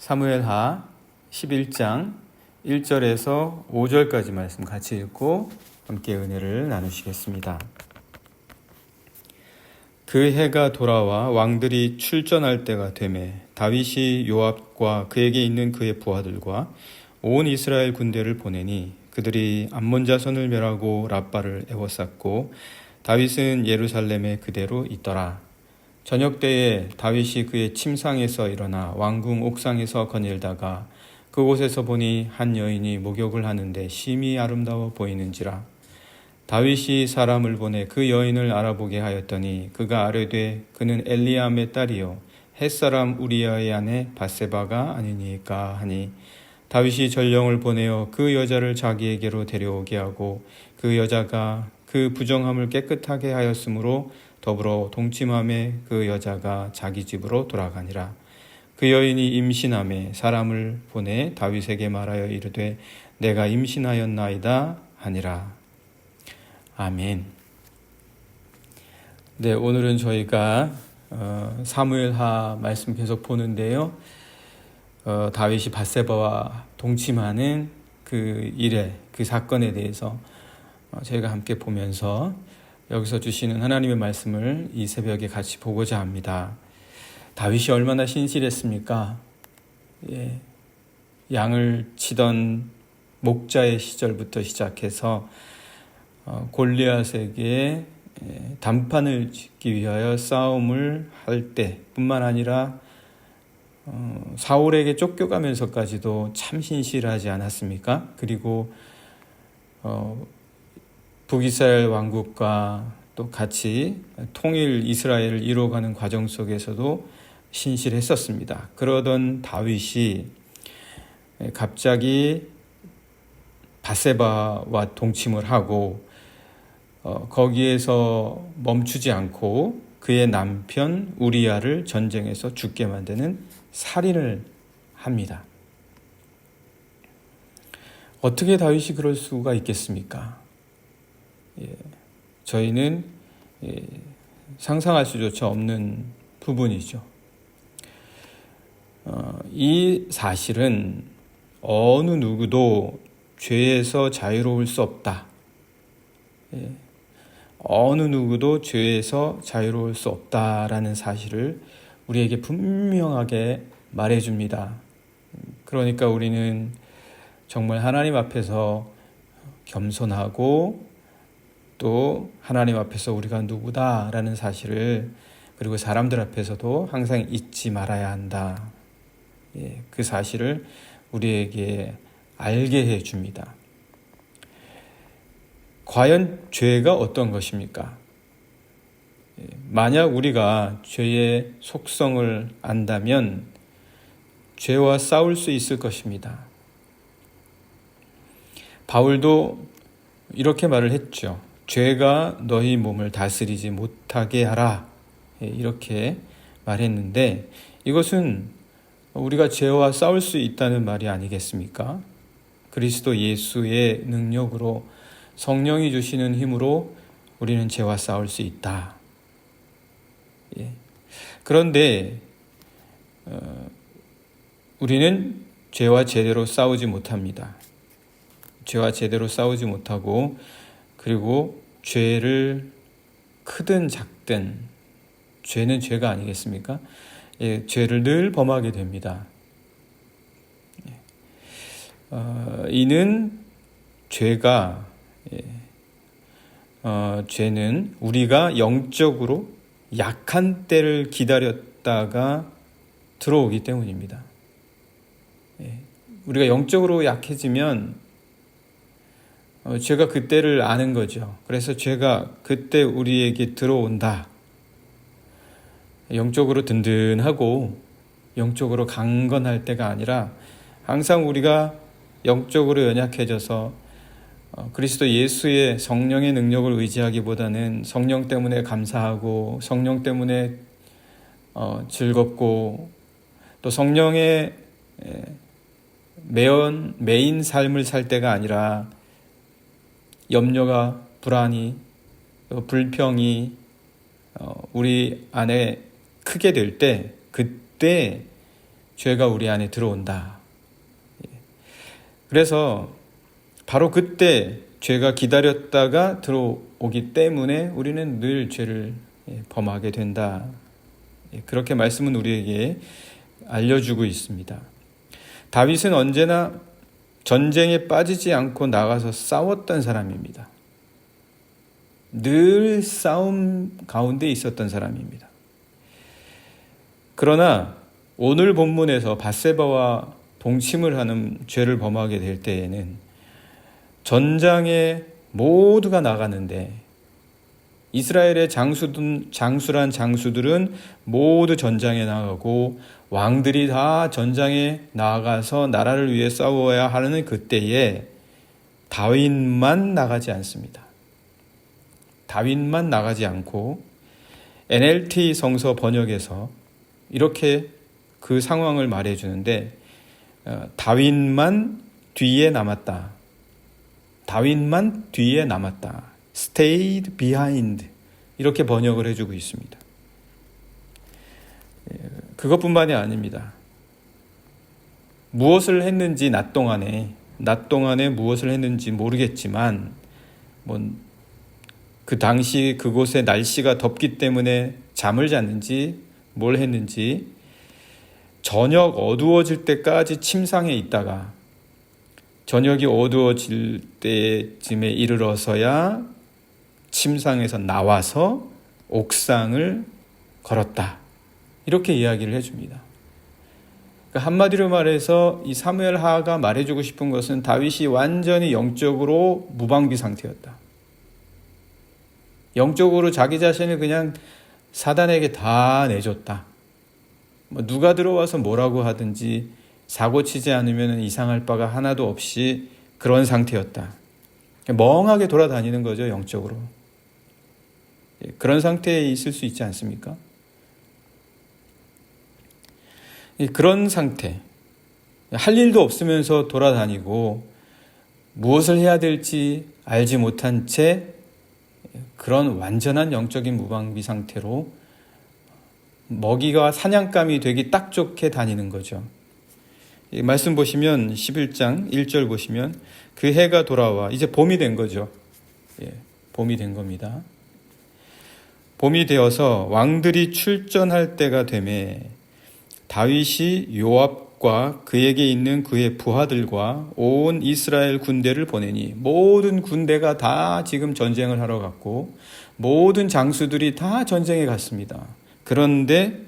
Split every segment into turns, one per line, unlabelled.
사무엘하 11장 1절에서 5절까지 말씀 같이 읽고 함께 은혜를 나누시겠습니다. 그 해가 돌아와 왕들이 출전할 때가 되매 다윗이 요압과 그에게 있는 그의 부하들과 온 이스라엘 군대를 보내니 그들이 암몬 자손을 멸하고 라빠를 애워쌌고 다윗은 예루살렘에 그대로 있더라. 저녁 때에 다윗이 그의 침상에서 일어나 왕궁 옥상에서 거닐다가 그곳에서 보니 한 여인이 목욕을 하는데 심히 아름다워 보이는지라. 다윗이 사람을 보내 그 여인을 알아보게 하였더니 그가 아뢰되 그는 엘리암의 딸이요 햇사람 우리아의 아내 바세바가 아니니까 하니 다윗이 전령을 보내어 그 여자를 자기에게로 데려오게 하고 그 여자가 그 부정함을 깨끗하게 하였으므로 더불어 동침함에 그 여자가 자기 집으로 돌아가니라. 그 여인이 임신함에 사람을 보내 다윗에게 말하여 이르되 내가 임신하였나이다 하니라. 아멘. 네, 오늘은 저희가 어, 사무엘하 말씀 계속 보는데요. 어, 다윗이 바세바와 동침하는 그 일에 그 사건에 대해서 어, 저희가 함께 보면서 여기서 주시는 하나님의 말씀을 이 새벽에 같이 보고자 합니다. 다윗이 얼마나 신실했습니까? 예, 양을 치던 목자의 시절부터 시작해서 어, 골리앗에게 예, 단판을 짓기 위하여 싸움을 할 때뿐만 아니라 어, 사울에게 쫓겨가면서까지도 참 신실하지 않았습니까? 그리고 어, 북이스라엘 왕국과 또 같이 통일 이스라엘을 이루어가는 과정 속에서도 신실했었습니다. 그러던 다윗이 갑자기 바세바와 동침을 하고 어, 거기에서 멈추지 않고 그의 남편 우리야를 전쟁에서 죽게 만드는 살인을 합니다. 어떻게 다윗이 그럴 수가 있겠습니까? 예, 저희는 예, 상상할 수조차 없는 부분이죠. 어, 이 사실은 어느 누구도 죄에서 자유로울 수 없다. 예, 어느 누구도 죄에서 자유로울 수 없다라는 사실을 우리에게 분명하게 말해줍니다. 그러니까 우리는 정말 하나님 앞에서 겸손하고 또 하나님 앞에서 우리가 누구다라는 사실을 그리고 사람들 앞에서도 항상 잊지 말아야 한다. 예, 그 사실을 우리에게 알게 해 줍니다. 과연 죄가 어떤 것입니까? 예, 만약 우리가 죄의 속성을 안다면 죄와 싸울 수 있을 것입니다. 바울도 이렇게 말을 했죠. 죄가 너희 몸을 다스리지 못하게 하라. 예, 이렇게 말했는데 이것은 우리가 죄와 싸울 수 있다는 말이 아니겠습니까? 그리스도 예수의 능력으로 성령이 주시는 힘으로 우리는 죄와 싸울 수 있다. 예. 그런데 어, 우리는 죄와 제대로 싸우지 못합니다. 죄와 제대로 싸우지 못하고 그리고 죄를 크든 작든 죄는 죄가 아니겠습니까? 예, 죄를 늘 범하게 됩니다. 예. 어, 이는 죄가 예, 어, 죄는 우리가 영적으로 약한 때를 기다렸다가 들어오기 때문입니다. 예, 우리가 영적으로 약해지면 어, 죄가 그때를 아는 거죠. 그래서 죄가 그때 우리에게 들어온다. 영적으로 든든하고 영적으로 강건할 때가 아니라 항상 우리가 영적으로 연약해져서 어, 그리스도 예수의 성령의 능력을 의지하기보다는 성령 때문에 감사하고 성령 때문에 어, 즐겁고 또 성령의 매연 메인 삶을 살 때가 아니라 염려가 불안이 불평이 어, 우리 안에 크게 될 때 그때 죄가 우리 안에 들어온다. 예. 그래서 바로 그때 죄가 기다렸다가 들어오기 때문에 우리는 늘 죄를 예, 범하게 된다. 예, 그렇게 말씀은 우리에게 알려주고 있습니다. 다윗은 언제나 전쟁에 빠지지 않고 나가서 싸웠던 사람입니다. 늘 싸움 가운데 있었던 사람입니다. 그러나 오늘 본문에서 바세바와 동침을 하는 죄를 범하게 될 때에는 전장에 모두가 나가는데 이스라엘의 장수든 장수란 장수들은 모두 전장에 나가고 왕들이 다 전장에 나가서 나라를 위해 싸워야 하는 그때에 다윗만 나가지 않습니다. 다윗만 나가지 않고 NLT 성서 번역에서 이렇게 그 상황을 말해 주는데 어, 다윗만 뒤에 남았다. 다윗만 뒤에 남았다. stayed behind 이렇게 번역을 해 주고 있습니다. 예, 그것뿐만이 아닙니다. 무엇을 했는지 낮 동안에 낮 동안에 무엇을 했는지 모르겠지만 뭐 그 당시 그곳의 날씨가 덥기 때문에 잠을 잤는지 뭘 했는지 저녁 어두워질 때까지 침상에 있다가 저녁이 어두워질 때쯤에 이르러서야 침상에서 나와서 옥상을 걸었다. 이렇게 이야기를 해줍니다. 그러니까 한마디로 말해서 이 사무엘 하가 말해주고 싶은 것은 다윗이 완전히 영적으로 무방비 상태였다. 영적으로 자기 자신을 그냥 사단에게 다 내줬다. 뭐 누가 들어와서 뭐라고 하든지 사고 치지 않으면 이상할 바가 하나도 없이 그런 상태였다. 멍하게 돌아다니는 거죠, 영적으로. 예, 그런 상태에 있을 수 있지 않습니까? 예, 그런 상태. 할 일도 없으면서 돌아다니고 무엇을 해야 될지 알지 못한 채 그런 완전한 영적인 무방비 상태로 먹이가 사냥감이 되기 딱 좋게 다니는 거죠. 말씀 보시면 11장 1절 보시면 그 해가 돌아와 이제 봄이 된 거죠. 예, 봄이 된 겁니다. 봄이 되어서 왕들이 출전할 때가 되매 다윗이 요압과 그에게 있는 그의 부하들과 온 이스라엘 군대를 보내니 모든 군대가 다 지금 전쟁을 하러 갔고 모든 장수들이 다 전쟁에 갔습니다. 그런데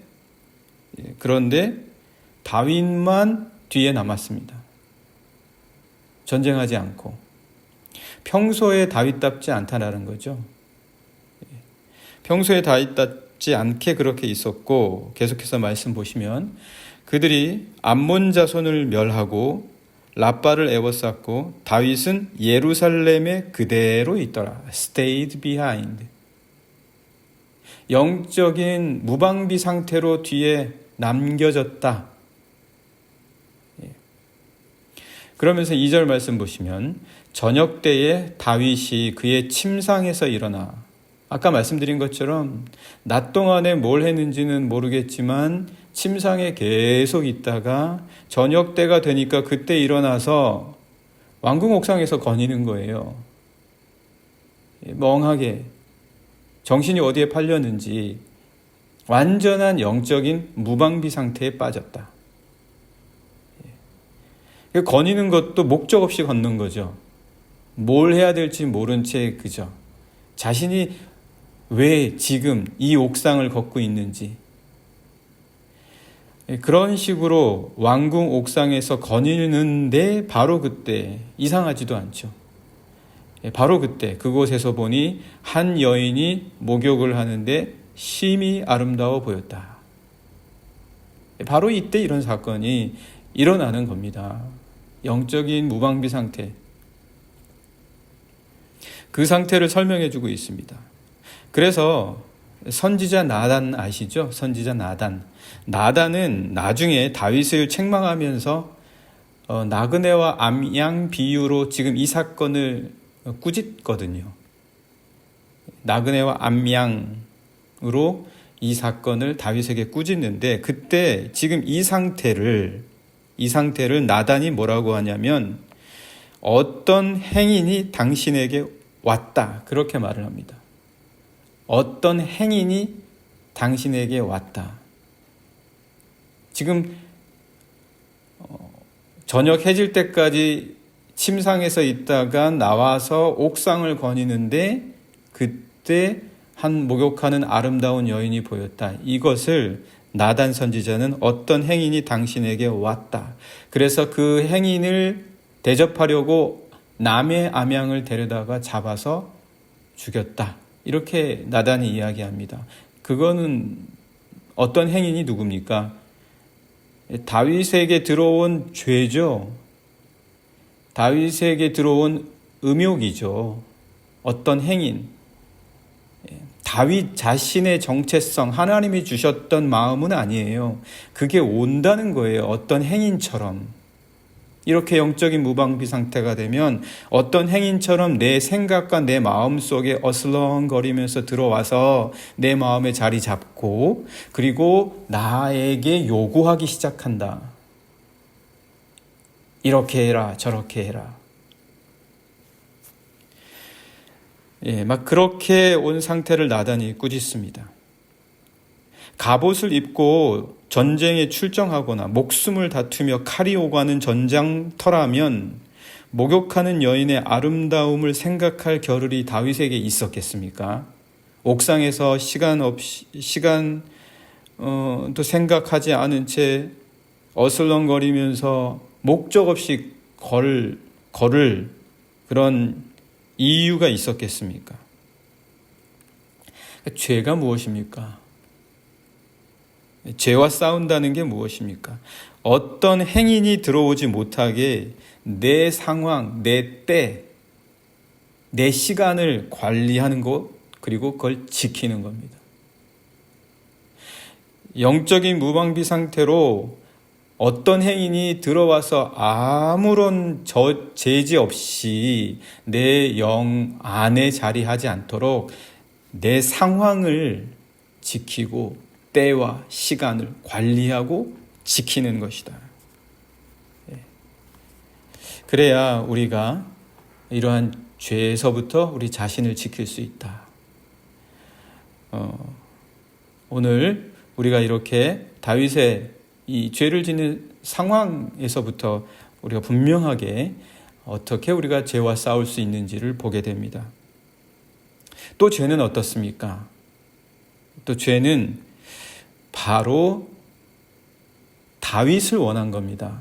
예, 그런데 다윗만 뒤에 남았습니다. 전쟁하지 않고 평소에 다윗답지 않다라는 거죠. 평소에 다윗답 지 않게 그렇게 있었고 계속해서 말씀 보시면 그들이 암몬 자손을 멸하고 라빠를 에워쌌고 다윗은 예루살렘에 그대로 있더라. stayed behind. 영적인 무방비 상태로 뒤에 남겨졌다. 예. 그러면서 2절 말씀 보시면 저녁 때에 다윗이 그의 침상에서 일어나 아까 말씀드린 것처럼 낮 동안에 뭘 했는지는 모르겠지만 침상에 계속 있다가 저녁 때가 되니까 그때 일어나서 왕궁 옥상에서 거니는 거예요. 예, 멍하게 정신이 어디에 팔렸는지 완전한 영적인 무방비 상태에 빠졌다. 예. 거니는 것도 목적 없이 걷는 거죠. 뭘 해야 될지 모른 채 그저 자신이 왜 지금 이 옥상을 걷고 있는지 예, 그런 식으로 왕궁 옥상에서 거니는데 바로 그때 이상하지도 않죠. 예, 바로 그때 그곳에서 보니 한 여인이 목욕을 하는데 심히 아름다워 보였다. 예, 바로 이때 이런 사건이 일어나는 겁니다. 영적인 무방비 상태. 그 상태를 설명해 주고 있습니다. 그래서 선지자 나단 아시죠? 선지자 나단. 나단은 나중에 다윗을 책망하면서 어, 나그네와 암양 비유로 지금 이 사건을 꾸짖거든요. 나그네와 암양으로 이 사건을 다윗에게 꾸짖는데 그때 지금 이 상태를 이 상태를 나단이 뭐라고 하냐면 어떤 행인이 당신에게 왔다 그렇게 말을 합니다. 어떤 행인이 당신에게 왔다. 지금 어, 저녁 해질 때까지 침상에서 있다가 나와서 옥상을 거니는데 그때 한 목욕하는 아름다운 여인이 보였다. 이것을 나단 선지자는 어떤 행인이 당신에게 왔다. 그래서 그 행인을 대접하려고 남의 암양을 데려다가 잡아서 죽였다. 이렇게 나단이 이야기합니다. 그거는 어떤 행인이 누굽니까? 다윗에게 들어온 죄죠. 다윗에게 들어온 음욕이죠. 어떤 행인. 다윗 자신의 정체성, 하나님이 주셨던 마음은 아니에요. 그게 온다는 거예요. 어떤 행인처럼. 이렇게 영적인 무방비 상태가 되면 어떤 행인처럼 내 생각과 내 마음 속에 어슬렁거리면서 들어와서 내 마음에 자리 잡고 그리고 나에게 요구하기 시작한다. 이렇게 해라, 저렇게 해라. 예, 막 그렇게 온 상태를 나단이 꾸짖습니다. 갑옷을 입고 전쟁에 출정하거나 목숨을 다투며 칼이 오가는 전장터라면 목욕하는 여인의 아름다움을 생각할 겨를이 다윗에게 있었겠습니까? 옥상에서 시간 없이 시간 어, 또 생각하지 않은 채 어슬렁거리면서 목적 없이 걸 걸을 그런 이유가 있었겠습니까? 죄가 무엇입니까? 죄와 싸운다는 게 무엇입니까? 어떤 행인이 들어오지 못하게 내 상황, 내 때, 내 시간을 관리하는 것, 그리고 그걸 지키는 겁니다. 영적인 무방비 상태로 어떤 행인이 들어와서 아무런 저 제지 없이 내 영 안에 자리하지 않도록 내 상황을 지키고 때와 시간을 관리하고 지키는 것이다. 예. 그래야 우리가 이러한 죄에서부터 우리 자신을 지킬 수 있다. 어, 오늘 우리가 이렇게 다윗의 이 죄를 짓는 상황에서부터 우리가 분명하게 어떻게 우리가 죄와 싸울 수 있는지를 보게 됩니다. 또 죄는 어떻습니까? 또 죄는 바로 다윗을 원한 겁니다.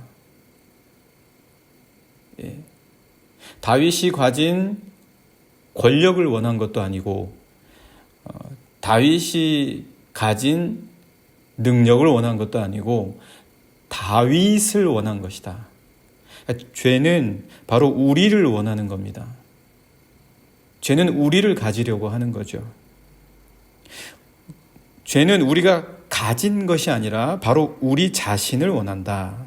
예. 다윗이 가진 권력을 원한 것도 아니고 어, 다윗이 가진 능력을 원한 것도 아니고 다윗을 원한 것이다. 그러니까 죄는 바로 우리를 원하는 겁니다. 죄는 우리를 가지려고 하는 거죠. 죄는 우리가 가진 것이 아니라 바로 우리 자신을 원한다.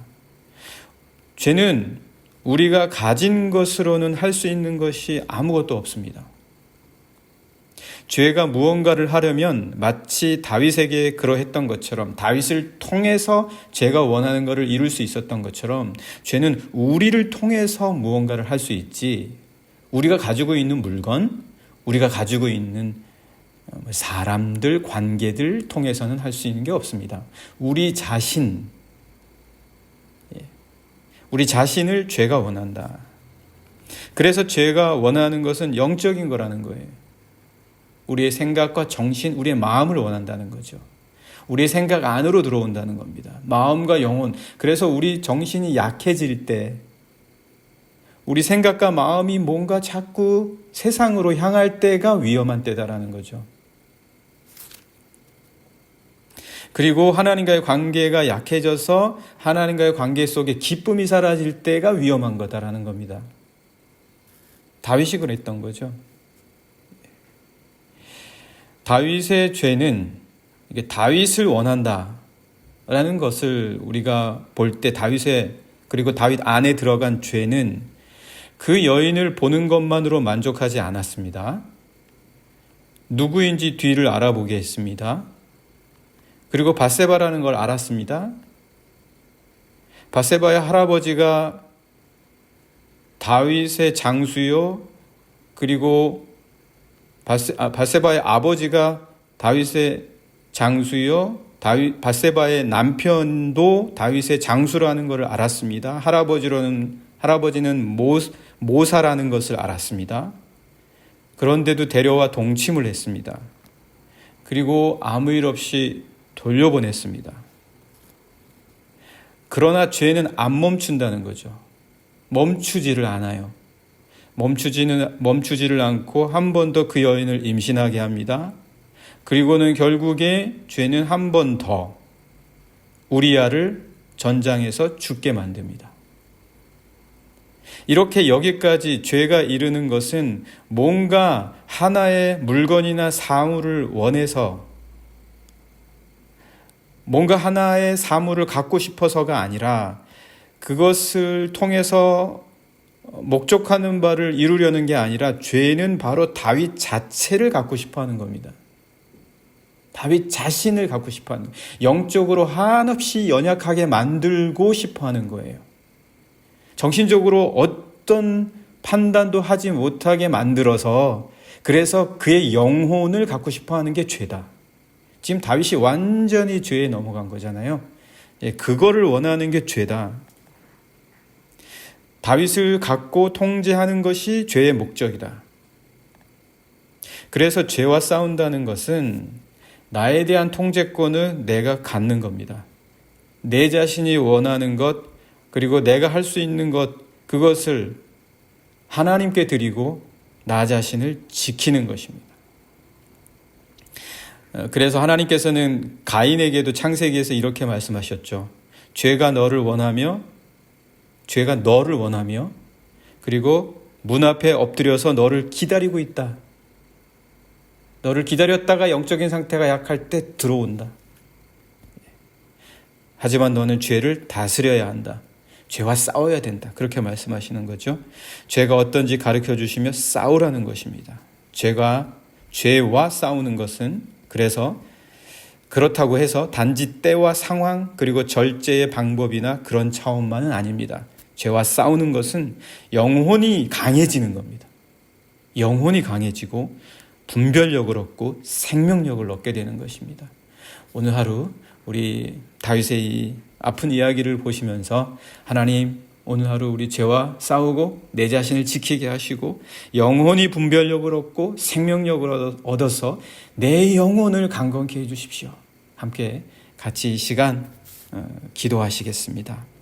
죄는 우리가 가진 것으로는 할 수 있는 것이 아무것도 없습니다. 죄가 무언가를 하려면 마치 다윗에게 그러했던 것처럼 다윗을 통해서 죄가 원하는 것을 이룰 수 있었던 것처럼 죄는 우리를 통해서 무언가를 할 수 있지 우리가 가지고 있는 물건, 우리가 가지고 있는 사람들, 관계들 통해서는 할 수 있는 게 없습니다. 우리 자신, 예. 우리 자신을 죄가 원한다. 그래서 죄가 원하는 것은 영적인 거라는 거예요. 우리의 생각과 정신, 우리의 마음을 원한다는 거죠. 우리의 생각 안으로 들어온다는 겁니다. 마음과 영혼. 그래서 우리 정신이 약해질 때, 우리 생각과 마음이 뭔가 자꾸 세상으로 향할 때가 위험한 때다라는 거죠. 그리고 하나님과의 관계가 약해져서 하나님과의 관계 속에 기쁨이 사라질 때가 위험한 거다라는 겁니다. 다윗이 그랬던 거죠. 다윗의 죄는 이게 다윗을 원한다라는 것을 우리가 볼 때 다윗의 그리고 다윗 안에 들어간 죄는 그 여인을 보는 것만으로 만족하지 않았습니다. 누구인지 뒤를 알아보게 했습니다. 그리고 바세바라는 걸 알았습니다. 바세바의 할아버지가 다윗의 장수요, 그리고 바세, 아, 바세바의 아버지가 다윗의 장수요, 다윗, 바세바의 남편도 다윗의 장수라는 것을 알았습니다. 할아버지로는 할아버지는 모, 모사라는 것을 알았습니다. 그런데도 데려와 동침을 했습니다. 그리고 아무 일 없이 돌려보냈습니다. 그러나 죄는 안 멈춘다는 거죠. 멈추지를 않아요. 멈추지는 멈추지를 않고 한 번 더 그 여인을 임신하게 합니다. 그리고는 결국에 죄는 한 번 더 우리야를 전장에서 죽게 만듭니다. 이렇게 여기까지 죄가 이르는 것은 뭔가 하나의 물건이나 사물을 원해서 뭔가 하나의 사물을 갖고 싶어서가 아니라 그것을 통해서 목적하는 바를 이루려는 게 아니라 죄는 바로 다윗 자체를 갖고 싶어 하는 겁니다. 다윗 자신을 갖고 싶어 하는, 영적으로 한없이 연약하게 만들고 싶어 하는 거예요. 정신적으로 어떤 판단도 하지 못하게 만들어서 그래서 그의 영혼을 갖고 싶어 하는 게 죄다. 지금 다윗이 완전히 죄에 넘어간 거잖아요. 예, 그거를 원하는 게 죄다. 다윗을 갖고 통제하는 것이 죄의 목적이다. 그래서 죄와 싸운다는 것은 나에 대한 통제권을 내가 갖는 겁니다. 내 자신이 원하는 것, 그리고 내가 할 수 있는 것, 그것을 하나님께 드리고 나 자신을 지키는 것입니다. 어, 그래서 하나님께서는 가인에게도 창세기에서 이렇게 말씀하셨죠. 죄가 너를 원하며 죄가 너를 원하며 그리고 문 앞에 엎드려서 너를 기다리고 있다. 너를 기다렸다가 영적인 상태가 약할 때 들어온다. 하지만 너는 죄를 다스려야 한다. 죄와 싸워야 된다. 그렇게 말씀하시는 거죠. 죄가 어떤지 가르쳐 주시며 싸우라는 것입니다. 죄가 죄와 싸우는 것은 그래서 그렇다고 해서 단지 때와 상황 그리고 절제의 방법이나 그런 차원만은 아닙니다. 죄와 싸우는 것은 영혼이 강해지는 겁니다. 영혼이 강해지고 분별력을 얻고 생명력을 얻게 되는 것입니다. 오늘 하루 우리 다윗의 이 아픈 이야기를 보시면서 하나님 오늘 하루 우리 죄와 싸우고 내 자신을 지키게 하시고 영혼이 분별력을 얻고 생명력을 얻어서 내 영혼을 강건케 해 주십시오. 함께 같이 이 시간 어, 기도하시겠습니다.